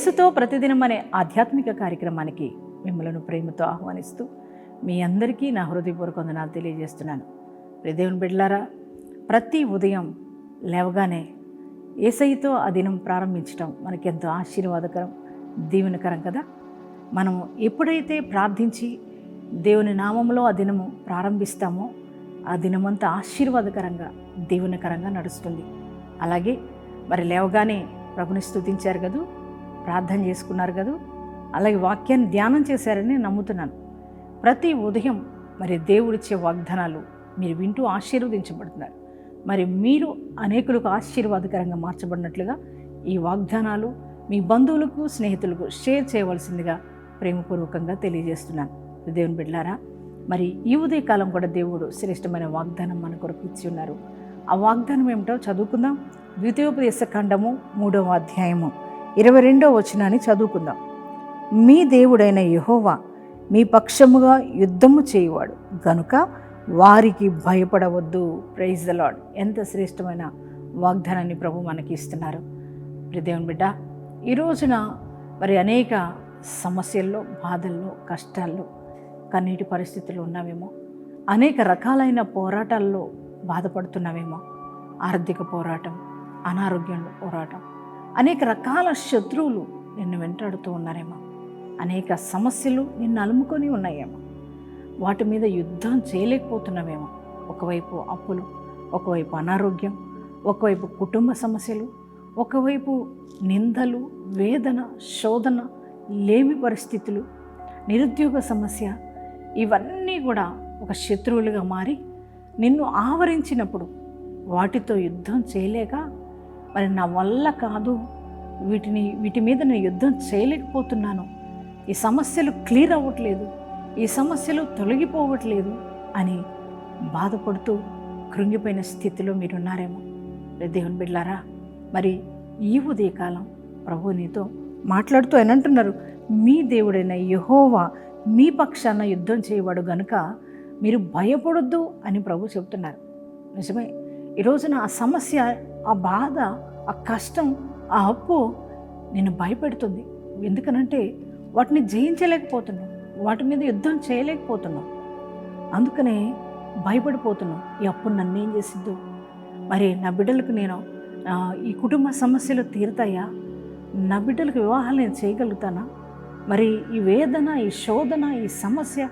యేసుతో ప్రతిదినం అనే ఆధ్యాత్మిక కార్యక్రమానికి మిమ్మల్ని ప్రేమతో ఆహ్వానిస్తూ మీ అందరికీ నా హృదయపూర్వక వందనాలు తెలియజేస్తున్నాను. దేవుని బిడ్డలారా ప్రతి ఉదయం లేవగానే ఏసైతో ఆ దినం ప్రారంభించడం మనకెంతో ఆశీర్వాదకరం దీవెనకరం కదా? మనం ఎప్పుడైతే ప్రార్థించి దేవుని నామంలో ఆ దినము ప్రారంభిస్తామో ఆ దినమంతా ఆశీర్వాదకరంగా దీవెనకరంగా నడుస్తుంది. అలాగే మరి లేవగానే ప్రభుని స్తుతించారు కదా? ప్రార్థన చేసుకున్నారు కదూ. అలాగే వాక్యాన్ని ధ్యానం చేశారని నమ్ముతున్నాను. ప్రతి ఉదయం మరి దేవుడిచ్చే వాగ్దానాలు మీరు వింటూ ఆశీర్వదించబడుతున్నారు. మరి మీరు అనేకులకు ఆశీర్వాదకరంగా మార్చబడినట్లుగా ఈ వాగ్దానాలు మీ బంధువులకు స్నేహితులకు షేర్ చేయవలసిందిగా ప్రేమపూర్వకంగా తెలియజేస్తున్నాను. దేవుని బిడ్డారా మరి ఈ ఉదయకాలం కూడా దేవుడు శ్రేష్టమైన వాగ్దానం మన కొరకు ఇచ్చి ఉన్నారు. ఆ వాగ్దానం ఏమిటో చదువుకుందాం. ద్వితీయోపదేశ ఖండము మూడవ అధ్యాయము. ఇరవై రెండో వచనాన్ని చదువుకుందాం. మీ దేవుడైన యహోవా మీ పక్షముగా యుద్ధము చేయువాడు. గనుక వారికి భయపడవద్దు. ప్రైజ్ ద లాడ్ ఎంత శ్రేష్టమైన వాగ్దానాన్ని ప్రభు మనకి ఇస్తున్నారు. ప్రియ దేవుని బిడ్డ ఈ రోజున మరి అనేక సమస్యల్లో బాధల్లో కష్టాల్లో కన్నీటి పరిస్థితులు ఉన్నామేమో అనేక రకాలైన పోరాటాల్లో బాధపడుతున్నామేమో ఆర్థిక పోరాటం అనారోగ్యంలో పోరాటం అనేక రకాల శత్రువులు నిన్ను వెంటాడుతూ ఉన్నారేమో. అనేక సమస్యలు నిన్ను అలుముకొని ఉన్నాయేమో. వాటి మీద యుద్ధం చేయలేకపోతున్నామేమో ఒకవైపు అప్పులు ఒకవైపు అనారోగ్యం ఒకవైపు కుటుంబ సమస్యలు ఒకవైపు నిందలు వేదన శోధన లేమి పరిస్థితులు నిరుద్యోగ సమస్య ఇవన్నీ కూడా ఒక శత్రువులుగా మారి నిన్ను ఆవరించినప్పుడు వాటితో యుద్ధం చేయలేక మరి నా వల్ల కాదు. వీటిని వీటి మీద నేను యుద్ధం చేయలేకపోతున్నాను. ఈ సమస్యలు క్లియర్ అవ్వట్లేదు. ఈ సమస్యలు తొలగిపోవట్లేదు అని బాధపడుతూ కృంగిపోయిన స్థితిలో మీరున్నారేమో. దేవుని బిడ్లారా మరి ఈ ఉదయకాలం ప్రభు నీతో మాట్లాడుతూ అని అంటున్నారు మీ దేవుడైన యహోవా మీ పక్షాన యుద్ధం చేయవాడు గనుక మీరు భయపడొద్దు అని ప్రభు చెబుతున్నారు. నిజమే ఈ రోజున ఆ సమస్య ఆ బాధ ఆ కష్టం ఆ అప్పు నేను భయపెడుతుంది. ఎందుకనంటే వాటిని జయించలేకపోతున్నాం వాటి మీద యుద్ధం చేయలేకపోతున్నాం అందుకనే భయపడిపోతున్నాం ఈ అప్పు నన్ను ఏం చేసిద్దు? మరి నా బిడ్డలకు నేను ఈ కుటుంబ సమస్యలు తీరుతాయా? నా బిడ్డలకు వివాహాలు నేను చేయగలుగుతానా? మరి ఈ వేదన ఈ శోధన ఈ సమస్య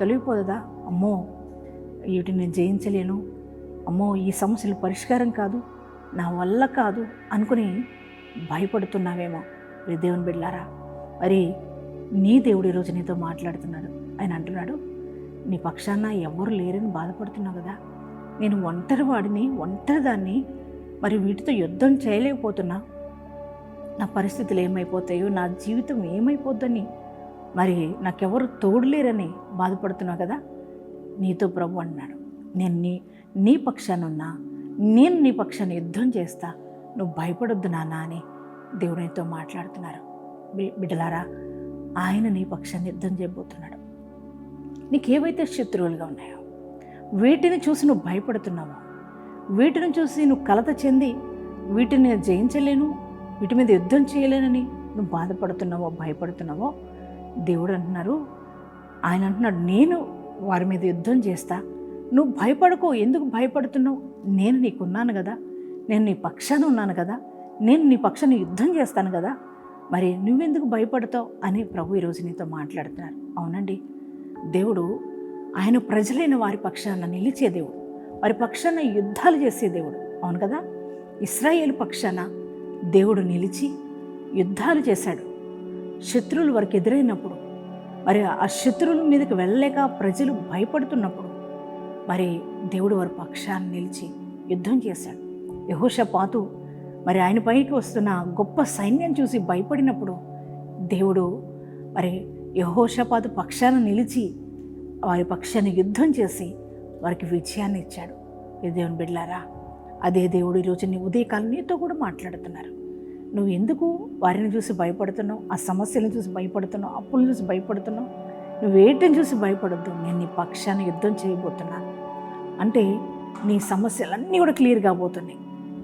తొలగిపోదా అమ్మో వీటిని నేను జయించలేను. అమ్మో ఈ సమస్యలు పరిష్కారం కాదు నా వల్ల కాదు అనుకుని భయపడుతున్నావేమో రే దేవుని బిడ్లారా మరి నీ దేవుడు ఈరోజు నీతో మాట్లాడుతున్నాడు. ఆయన అంటున్నాడు నీ పక్షాన ఎవరు లేరని బాధపడుతున్నావు కదా. నేను ఒంటరి వాడిని ఒంటరి దాన్ని మరి వీటితో యుద్ధం చేయలేకపోతున్నా. నా పరిస్థితులు ఏమైపోతాయో నా జీవితం ఏమైపోద్దని మరి నాకెవరు తోడులేరని బాధపడుతున్నావు కదా. నీతో ప్రభు అన్నాడు నేను నీ నీ పక్షానున్నా నేను నీ పక్షాన యుద్ధం చేస్తా. నువ్వు భయపడొద్దు నాన్న అని దేవుడు మాట్లాడుతున్నారు. బిడ్డలారా ఆయన నీ పక్షాన్ని యుద్ధం చేయబోతున్నాడు. నీకేవైతే శత్రువులుగా ఉన్నాయో వీటిని చూసి నువ్వు భయపడుతున్నావో వీటిని చూసి నువ్వు కలత చెంది వీటిని జయించలేను వీటి మీద యుద్ధం చేయలేనని నువ్వు బాధపడుతున్నావో భయపడుతున్నావో దేవుడు అంటున్నారు. ఆయన అంటున్నాడు నేను వారి మీద యుద్ధం చేస్తా. నువ్వు భయపడకు. ఎందుకు భయపడుతున్నావు? నేను నీకున్నాను కదా. నేను నీ పక్షాన ఉన్నాను కదా. నేను నీ పక్షాన యుద్ధం చేస్తాను కదా. మరి నువ్వెందుకు భయపడతావు? అని ప్రభు ఈరోజు నీతో మాట్లాడుతున్నారు. అవునండి. దేవుడు ఆయన ప్రజలైన వారి పక్షాన నిలిచే దేవుడు. వారి పక్షాన యుద్ధాలు చేసే దేవుడు. అవును కదా? ఇస్రాయేల్ పక్షాన దేవుడు నిలిచి యుద్ధాలు చేశాడు. శత్రువులు వారికి ఎదురైనప్పుడు మరి ఆ శత్రువుల మీదకి వెళ్ళలేక ప్రజలు భయపడుతున్నప్పుడు మరి దేవుడు వారి పక్షాన్ని నిలిచి యుద్ధం చేశాడు. యహోషపాతు మరి ఆయన పైకి వస్తున్న గొప్ప సైన్యం చూసి భయపడినప్పుడు దేవుడు మరి యహోషపాతు పక్షాన నిలిచి వారి పక్షాన్ని యుద్ధం చేసి వారికి విజయాన్ని ఇచ్చాడు. దేవుని బిడ్లారా అదే దేవుడు ఈరోజు నీ ఉదయకాలం నీతో కూడా మాట్లాడుతున్నారు. నువ్వు ఎందుకు వారిని చూసి భయపడుతున్నావు? ఆ సమస్యలను చూసి భయపడుతున్నావు? అప్పులను చూసి భయపడుతున్నావు? నువ్వు వేటిని చూసి భయపడద్దు. నేను నీ పక్షాన్ని యుద్ధం చేయబోతున్నాను అంటే నీ సమస్యలన్నీ కూడా క్లియర్ కాబోతున్నాయి.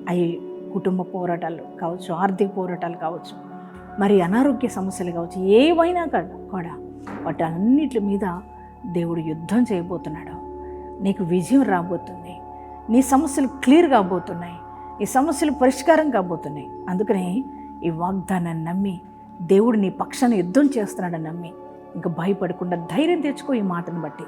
అవి కుటుంబ పోరాటాలు కావచ్చు ఆర్థిక పోరాటాలు కావచ్చు మరి అనారోగ్య సమస్యలు కావచ్చు ఏవైనా కూడా కూడా వాటి అన్నిటి మీద దేవుడు యుద్ధం చేయబోతున్నాడు. నీకు విజయం రాబోతుంది. నీ సమస్యలు క్లియర్ కాబోతున్నాయి. నీ సమస్యలు పరిష్కారం కాబోతున్నాయి. అందుకనే ఈ వాగ్దానాన్ని నమ్మి దేవుడు నీ పక్షాన్ని యుద్ధం చేస్తున్నాడని నమ్మి ఇంకా భయపడకుండా ధైర్యం తెచ్చుకో ఈ మాటను బట్టి.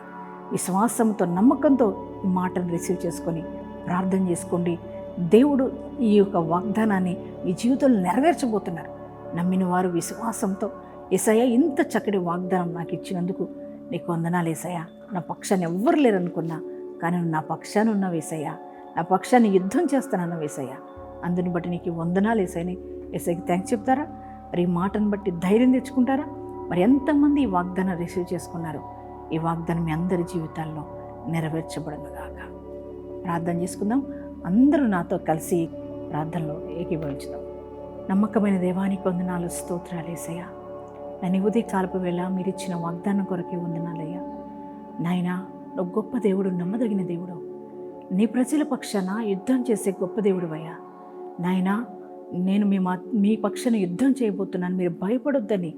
విశ్వాసంతో నమ్మకంతో ఈ మాటను రిసీవ్ చేసుకొని ప్రార్థన చేసుకోండి. దేవుడు ఈ యొక్క వాగ్దానాన్ని మీ జీవితంలో నెరవేర్చబోతున్నారు. నమ్మిన వారు విశ్వాసంతో ఏసయ్య ఇంత చక్కటి వాగ్దానం నాకు ఇచ్చినందుకు నీకు వందనాలు ఏసయ్య. నా పక్షాన్ని ఎవ్వరు లేరనుకున్నా కానీ నా పక్షాన్ని ఉన్న వేసయ్య నా పక్షాన్ని యుద్ధం చేస్తానన్న వేసయ్య అందుని బట్టి నీకు వందనాలు వేసాయని ఏసైకి థ్యాంక్స్ చెప్తారా? మరి ఈ మాటను బట్టి ధైర్యం తెచ్చుకుంటారా? మరి ఎంతమంది ఈ వాగ్దానం రిసీవ్ చేసుకున్నారు? ఈ వాగ్దానం మీ అందరి జీవితాల్లో నెరవేర్చబడనుగాక. ప్రార్థన చేసుకుందాం. అందరూ నాతో కలిసి ప్రార్థనలో ఏకీభవించుదాం. నమ్మకమైన దేవానికి వందనాలు స్తోత్రాలేసయ్యా నన్ను ఉదయ కాలపు వేళ మీరు ఇచ్చిన వాగ్దానం కొరకే వందనాలయ్యా. నాయనా నువ్వు గొప్ప దేవుడు నమ్మదగిన దేవుడు. నీ ప్రజల పక్షాన యుద్ధం చేసే గొప్ప దేవుడువయ్యా. నాయనా నేను మీ మా మీ పక్షాన యుద్ధం చేయబోతున్నాను. మీరు భయపడొద్దని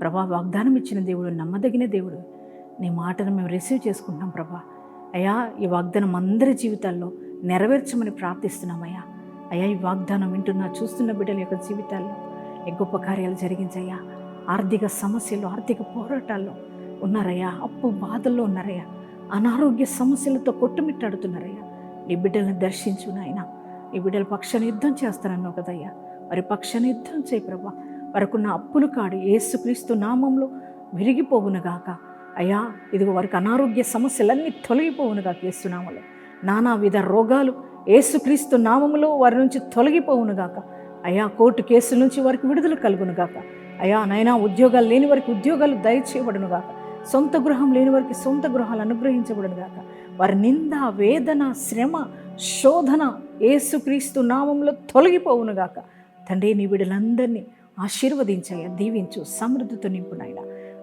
ప్రభా వాగ్దానం ఇచ్చిన దేవుడు నమ్మదగిన దేవుడు. నీ మాటను మేము రిసీవ్ చేసుకుంటున్నాం ప్రభా. అయ్యా ఈ వాగ్దానం అందరి జీవితాల్లో నెరవేర్చమని ప్రార్థిస్తున్నామయ్యా అయ్యా. ఈ వాగ్దానం వింటున్నా చూస్తున్న బిడ్డల యొక్క జీవితాల్లో ఈ గొప్ప కార్యాలు జరిగించయ్యా. ఆర్థిక సమస్యలు ఆర్థిక పోరాటాల్లో ఉన్నారయ్యా. అప్పు బాధల్లో ఉన్నారయ్యా. అనారోగ్య సమస్యలతో కొట్టుమిట్టాడుతున్నారయ్యా. నీ బిడ్డలను దర్శించు నాయన. నీ బిడ్డల పక్షాన్ని యుద్ధం చేస్తానన్నావు కదయ్యా. వారి పక్షాన్ని యుద్ధం చేయి ప్రభా. వరకున్న అప్పులు కాడు ఏసుక్రీస్తు నామంలో విరిగిపోవునుగాక. అయ్యా ఇదిగో వారికి అనారోగ్య సమస్యలన్నీ తొలగిపోవునుగా కేస్తున్నాములో నానా విధ రోగాలు ఏసుక్రీస్తు నామములో వారి నుంచి తొలగిపోవునుగాక. అయ్యా కోర్టు కేసుల నుంచి వారికి విడుదల కలుగునుగాక. అయ్యా నైనా ఉద్యోగాలు లేని వారికి ఉద్యోగాలు దయచేయబడునుగాక. సొంత గృహం లేని వారికి సొంత గృహాలు అనుగ్రహించబడునుగాక. వారి నింద వేదన శ్రమ శోధన ఏసుక్రీస్తు నామంలో తొలగిపోవునుగాక. తండ్రి నీ బిడ్డలందరినీ ఆశీర్వదించాయా దీవించు సమృద్ధితో నింపు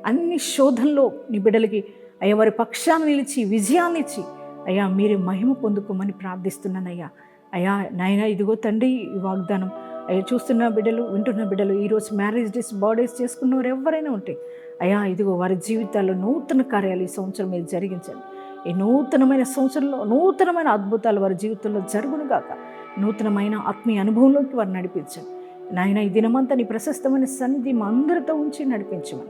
అన్ని శోధనలో నీ బిడ్డలకి అయ్యా వారి పక్షాన్ని నిలిచి విజయాన్ని ఇచ్చి అయ్యా మీరు మహిమ పొందుకోమని ప్రార్థిస్తున్నానయ్యా. అయ్యా నాయన ఇదిగో తండ్రి ఈ వాగ్దానం. అయ్యా చూస్తున్న బిడ్డలు వింటున్న బిడ్డలు ఈరోజు మ్యారేజ్ డేస్ బర్త్డేస్ చేసుకున్నవారు ఎవరైనా ఉంటే అయ్యా ఇదిగో వారి జీవితాల్లో నూతన కార్యాలు ఈ సంవత్సరం మీరు జరిగించండి. ఈ నూతనమైన సంవత్సరంలో నూతనమైన అద్భుతాలు వారి జీవితంలో జరుగునుగాక నూతనమైన ఆత్మీయ అనుభవంలోకి వారు నడిపించండి. నాయన ఈ దినమంతా నీ ప్రశస్తమైన సన్నిధి మా అందరితో ఉంచి నడిపించమని